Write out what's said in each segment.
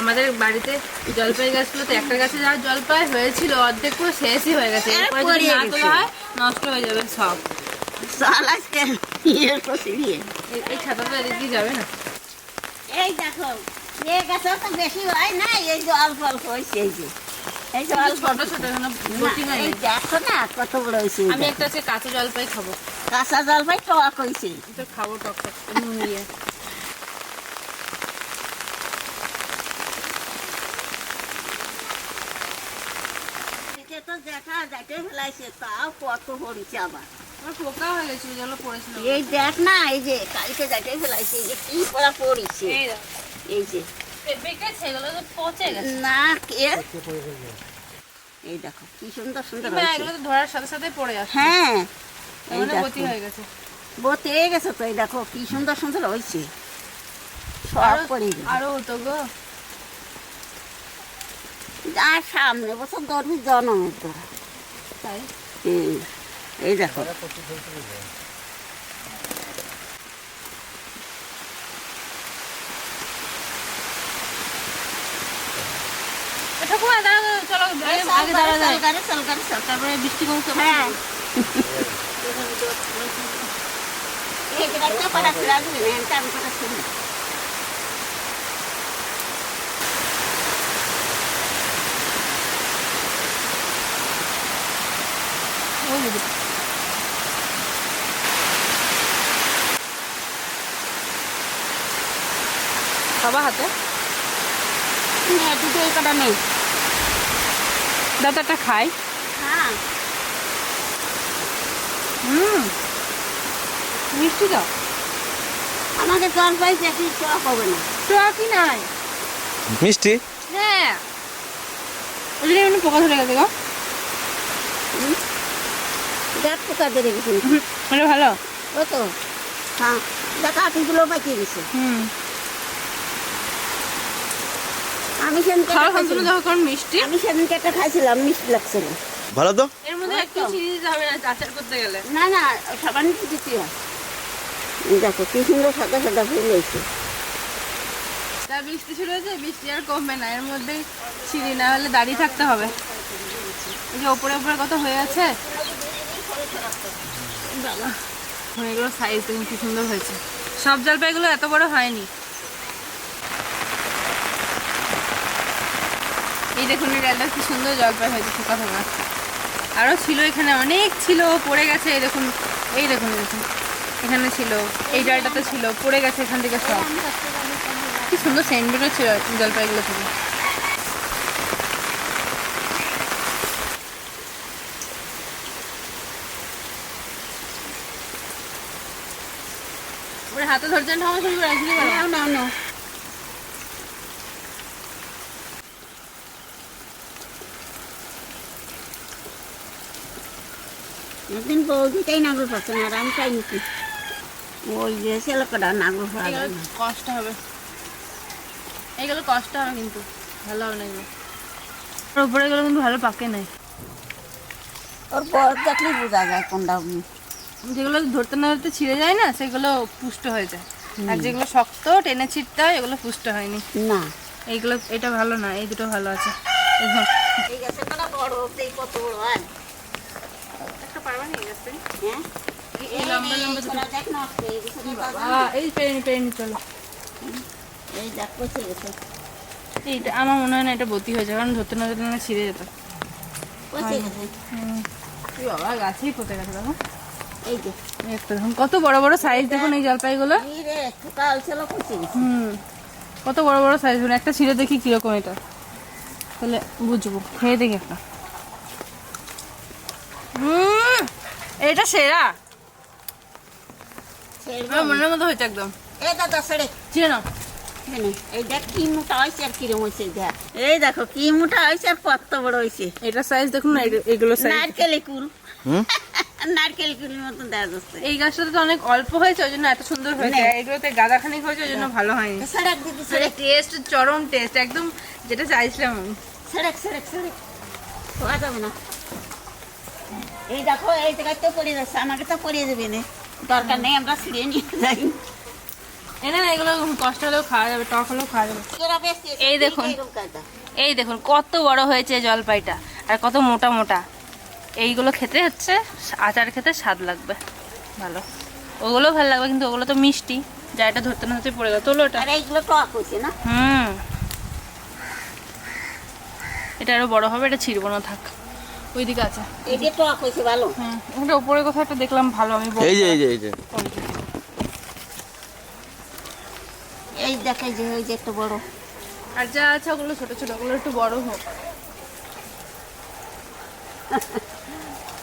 আমাদের বাড়িতে জলপাই গাছগুলোতে একটা গাছে যা জলপাই হয়েছিল অর্ধেক পুরো শেষই হয়ে গেছে। হয় নষ্ট হয়ে যাবে সব। এই- এই তো এদিক যাবে না? এই দেখো এ গাছে তো বেশি হয় না এই যে অল্প অল্প হয়েছে এই যে। এই যে অল্প ছোট ছোট এখানে না, ভর্তি এই দেখো না কত বড় হয়েছে আমি একটা কাঁচা জলপাই খাব। কাঁচা জলপাই টক হয়েছে। তো খাব টক টক নুন দিয়ে এদিকে তো দেখা যাইতে ফেলাইছে তাও কত পড়েছে আবার। পোকা হয়ে গেছে ওই পড়েছিল। এই দেখ না এই যে কালকে যাইতে ফেলাইছে এই যে কি পড়া পড়েছে। এই যে। পে- পেকেছে এগুলো তো পচে গেছে। না কে? এই দেখো কি সুন্দর সুন্দর হয়েছে। ধরার সাথে সাথে পড়ে যাচ্ছে হ্যাঁ গেছে। বতে গেছে তো এই দেখো কি সুন্দর সুন্দর হয়েছে। সব আরো- পড়ে গেছে। আরও হতো গো। আর সামনে বছর ধরবি জন্মের হুম, এই দেখো। ঠাকুমা দাঁড়াও চলো আগে আগে দাঁড়া যায় সরকারে সরকারে সরকার তারপরে বৃষ্টি দিয়ে দেব বাবা হাতে হ্যাঁ, দুটো এই কাটা নেই। দাদাটা খাই। হ্যাঁ। হুম। মিষ্টি দাও। আমাকে জল পাইছে কি টক হবে না। টকই নাই। মিষ্টি? হ্যাঁ। ওই জন্য পোকা ধরে গেছে গো। দেখ পোকা ধরে গেছে। হুম, ভালো? ও তো। হ্যাঁ দেখ আটিগুলো পাকিয়ে গেছে। হুম। আমি সেদিনকে খাওয়া একটা দেখো মিষ্টি। আমি সেদিনকে একটা খাইছিলাম মিষ্টি লাগছিল ভালো তো? এর মধ্যে একটু চিনি হবে না আচার করতে গেলে। না না সাবান দিতে হয়। দেখো কি সুন্দর সাদা সাদা ফুল হয়েছে। তা বৃষ্টি শুরু হয়েছে বৃষ্টি আর কমবে না। এর মধ্যেই চিনি না হলে দাঁড়িয়ে থাকতে হবে। এই যে ওপরে ওপরে কত হয়ে আছে বাবা এগুলো সাইজ এত বড় হয়নি। এই দেখুন, এই ডালটা কি সুন্দর জলপাই হয়েছে শুকা থাকা আরও ছিল এখানে, অনেক ছিল, পড়ে গেছে, এই দেখুন এই দেখুন দেখুন, এখানে ছিল, এই ডালটাতে ছিল, পড়ে গেছে এখান থেকে সব। কি সুন্দর সেন্ট বেরোচ্ছিল জলপাইগুলো থেকে। ওর হাতে ধরছেন করে শুরু করো নাও নাও নাও একদিন বৌদিটাই নাগর পাচ্ছে না আর আমি চাই নাকি। ওই যে ছেলেকটা নাগর পাওয়া এগুলো কষ্ট হবে। এইগুলো কষ্ট হবে কিন্তু ভালো হবে না এগুলো। ওর উপরে এগুলো কিন্তু ভালো পাকে নাই। ওর বয়স দেখলে বোঝা যায় কোনটা যেগুলো ধরতে না ধরতে ছিঁড়ে যায় না সেগুলো পুষ্ট হয়ে যায়। আর যেগুলো শক্ত টেনে ছিটতে হয় এগুলো পুষ্ট হয়নি। না। এইগুলো এটা ভালো না এই দুটো ভালো আছে। এই গাছটা বড় এই কত বড় হয় একটা পারবা না এই গাছটা? হ্যাঁ? এই লম্বা লম্বা দুটো। দেখ না এই বাবা, এই পেরেনি পেরেনি চলো। এই দেখ পচে গেছে। এইটা আমার মনে হয় না এটা বতি হয়ে যায় কারণ ধরতে না ধরতে না ছিঁড়ে যেত। পচে গেছে। হুম। বাবা গাছেই পতে গেছে দেখো। এই যে দেখুন কত বড় বড় সাইজ দেখুন এই জলপাইগুলো। হুম কত বড় বড় সাইজ দেখুন। একটা ছিঁড়ে দেখি কীরকম এটা। তাহলে বুঝব। খেয়ে দেখি একটা। হুম এটা সেরা। মনের মতো হয়েছে একদম। এই দাদা ছেড়ে চিনে নাও এই দেখ কি মোটা হয়েছে আর কিরম হয়েছে দেখ। এই দেখো কি মোটা হয়েছে আর কত বড় হয়েছে। এটা সাইজ দেখুন এগুলো- এগুলো নারকেল কুল হুম? নারকেল কুলের মতন যাচ্ছে। এই তো অনেক অল্প হয়েছে ওই জন্য এত সুন্দর হয়েছে। এগুলোতে গাদাখানিক হয়েছে ওই জন্য ভালো হয়নি। টেস্ট চরম টেস্ট একদম যেটা চাইছিলাম আমি। যাবে না। এই দেখো এই জায়গায় তো পড়ে যাচ্ছে আমাকে তো পড়িয়ে দেবে না। দরকার নেই আমরা ছিঁড়ে নিয়ে যাই। এনে না এগুলো কষ্ট হলেও খাওয়া যাবে টক হলেও খাওয়া যাবে। এই দেখুন। এই দেখুন কত বড় হয়েছে জলপাইটা আর কত মোটা মোটা। এইগুলো খেতে হচ্ছে আচার খেতে স্বাদ লাগবে। ভালো। ওগুলো ভালো লাগবে কিন্তু ওগুলো তো মিষ্টি। যা এটা ধরতে না ধরতে পড়ে গেল। তোলো ওটা এইগুলো টক হচ্ছে না? হুম। এটা আরও বড় হবে এটা ছিড়বো না থাক। ওইদিকে আছে। এই যে টক হয়েছে ভালো। হুম। ওটা উপরে কোথাও একটা দেখলাম ভালো আমি। এই যে এই যে এই যে। ওই যে। এই দেখে যে ওই যে একটা বড়। আর যা আছে ওগুলো ছোট ছোট ওগুলো একটু বড় হোক।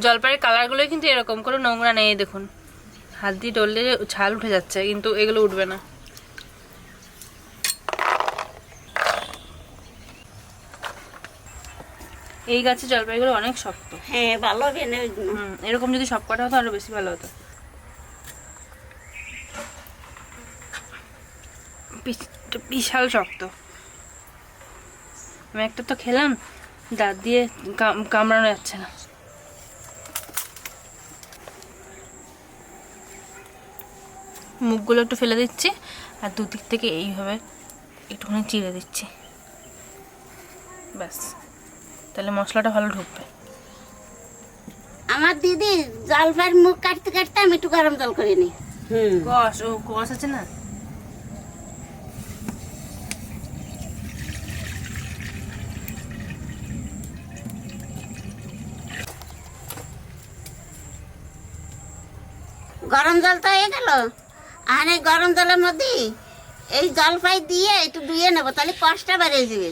জলপাইয়ের কালারগুলোই কিন্তু এরকম কোনো নোংরা নেই দেখুন। হাত দিয়ে ডললে ছাল উঠে যাচ্ছে কিন্তু এগুলো উঠবে না। এই গাছের জলপাইগুলো অনেক শক্ত। হ্যাঁ ভালো। এরকম যদি সব কটা হতো আরও বেশি ভালো হতো। বিশ- বিশাল শক্ত। আমি একটা তো খেলাম দাঁত দিয়ে কামড়ানো যাচ্ছে না। মুখগুলো একটু ফেলে দিচ্ছি আর দুদিক থেকে এইভাবে একটুখানি চিড়ে দিচ্ছি। ব্যাস তাহলে মশলাটা ভালো ঢুকবে। আমার দিদি জলপাইয়ের মুখ কাটতে কাটতে আমি একটু গরম জল করে নিই। হুম। কষ ও কষ আছে না? গরম জল তো হয়ে গেল। আর এই গরম জলের মধ্যে, এই জলপাই দিয়ে একটু ধুয়ে নেব, তাহলে কষ্টটা বেড়ে যাবে।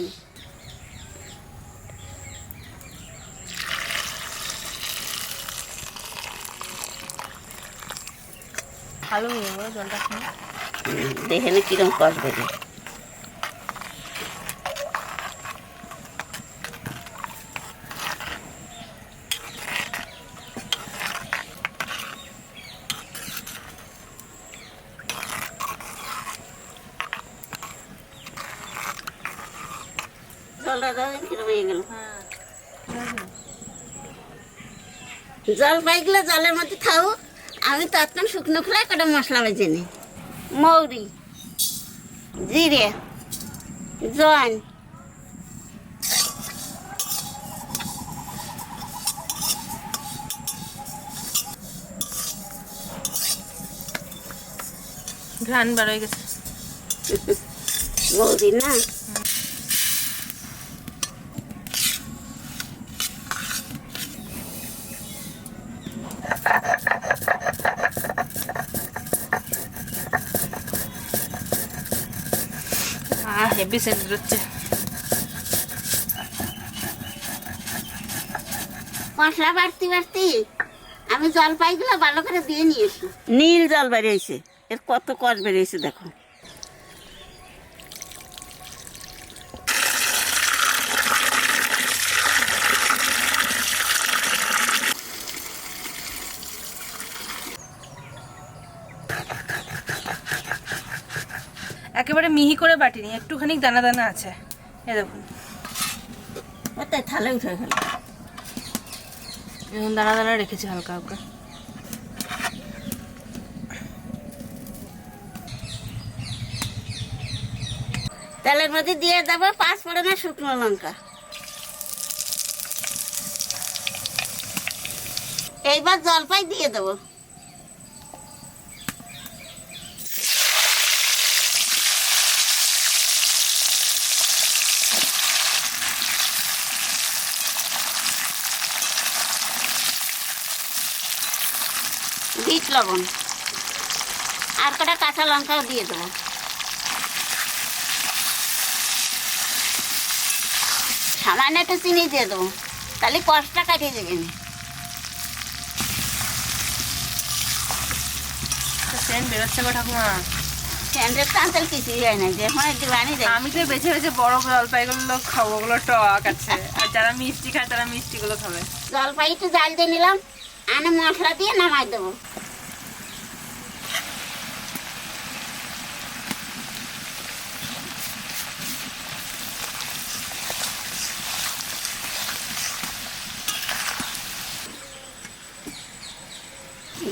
ভালো দেখে কিরম কষ্ট বেড়ে হয়ে গেল হ্যাঁ। জলপাইগুলো জলের মধ্যে থাও আমি তৎক্ষণ শুকনো খোলা কটা মশলা বেজে নিই মৌরি জিরে জোয়ান। ঘ্রাণ বার হয়ে গেছে। মৌরি না? হেভি সেন্ট হচ্ছে। মশলা বাড়তি বাড়তি আমি জলপাইগুলো ভালো করে দিয়ে নিয়েছি। নীল জল বেরিয়েছে এর কত কষ বেরিয়েছে দেখো। একেবারে মিহি করে বাটিনি, একটুখানি দানা দানা আছে। এ দেখুন। থালে উঠে গেল। এরকম দানা দানা রেখেছি হালকা হালকা। তেলের মধ্যে দিয়ে দেবো পাঁচ ফোড়নের শুকনো লঙ্কা। এইবার জলপাই দিয়ে দেবো। লবণ। আর কটা কাঁচা লঙ্কাও দিয়ে দেবো। সামান্য একটু চিনি দিয়ে দেবো। তাহলে কষ্টটা কাটিয়ে যাবে দিবানি দেয় আমি তো বেছে বেছে বড় জলপাইগুলো খাব ওগুলো টক আছে। আর যারা মিষ্টি খায় তারা মিষ্টিগুলো খাবে। জলপাই একটু জাল দিয়ে নিলাম আনে মশলা দিয়ে নামাই দেবো।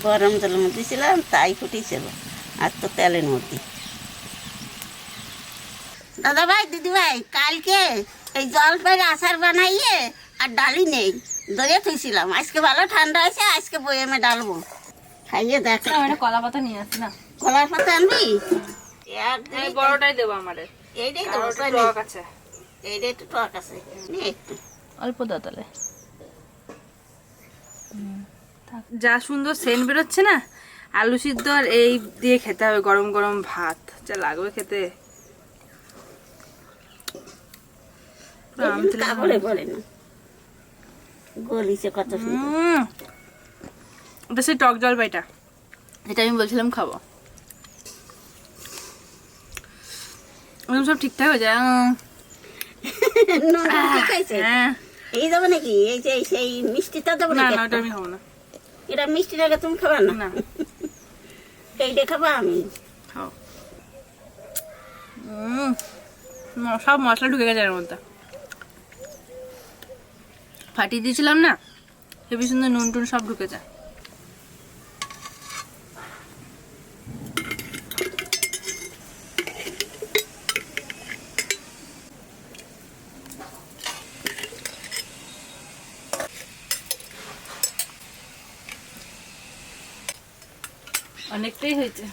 গরম জলের মধ্যে ছিলাম তাই ফুটিছিল। আর তো তেলের মধ্যে। দাদা ভাই দিদি ভাই কালকে এই জলপাইয়ের আচার বানাইয়ে আর ডালি নেই ধরে থুইছিলাম। আজকে ভালো ঠান্ডা আছে আজকে বইয়েমে ডালবো। খাইয়ে দেখ। আমি কলা পাতা নিয়ে আসি না? কলার পাতা আনবি? এক বড়টাই দেবো আমাদের। এইটাই তো টক আছে। এইটাই তো টক আছে। নে একটু। অল্প দাও তাহলে। যা সুন্দর সেন্ট বেরোচ্ছে না আলু সিদ্ধ আর এই দিয়ে খেতে হবে গরম গরম ভাত। যা লাগবে খেতে। ওটা সেই টক জলপাইটা। এটা আমি বলছিলাম খাব। একদম সব ঠিকঠাক হয়ে যায় হ্যাঁ। এই দেবো নাকি? এই যে সেই মিষ্টিটা দেবো না ওটা আমি খাব না। এটা মিষ্টি লাগে তুমি খাবা না? না। এইটা খাবা আমি? সব মশলা ঢুকে গেছে এর মধ্যে। ফাটিয়ে দিয়েছিলাম না? হেবি সুন্দর নুন টুন সব ঢুকে যায় অনেকটাই হয়েছে।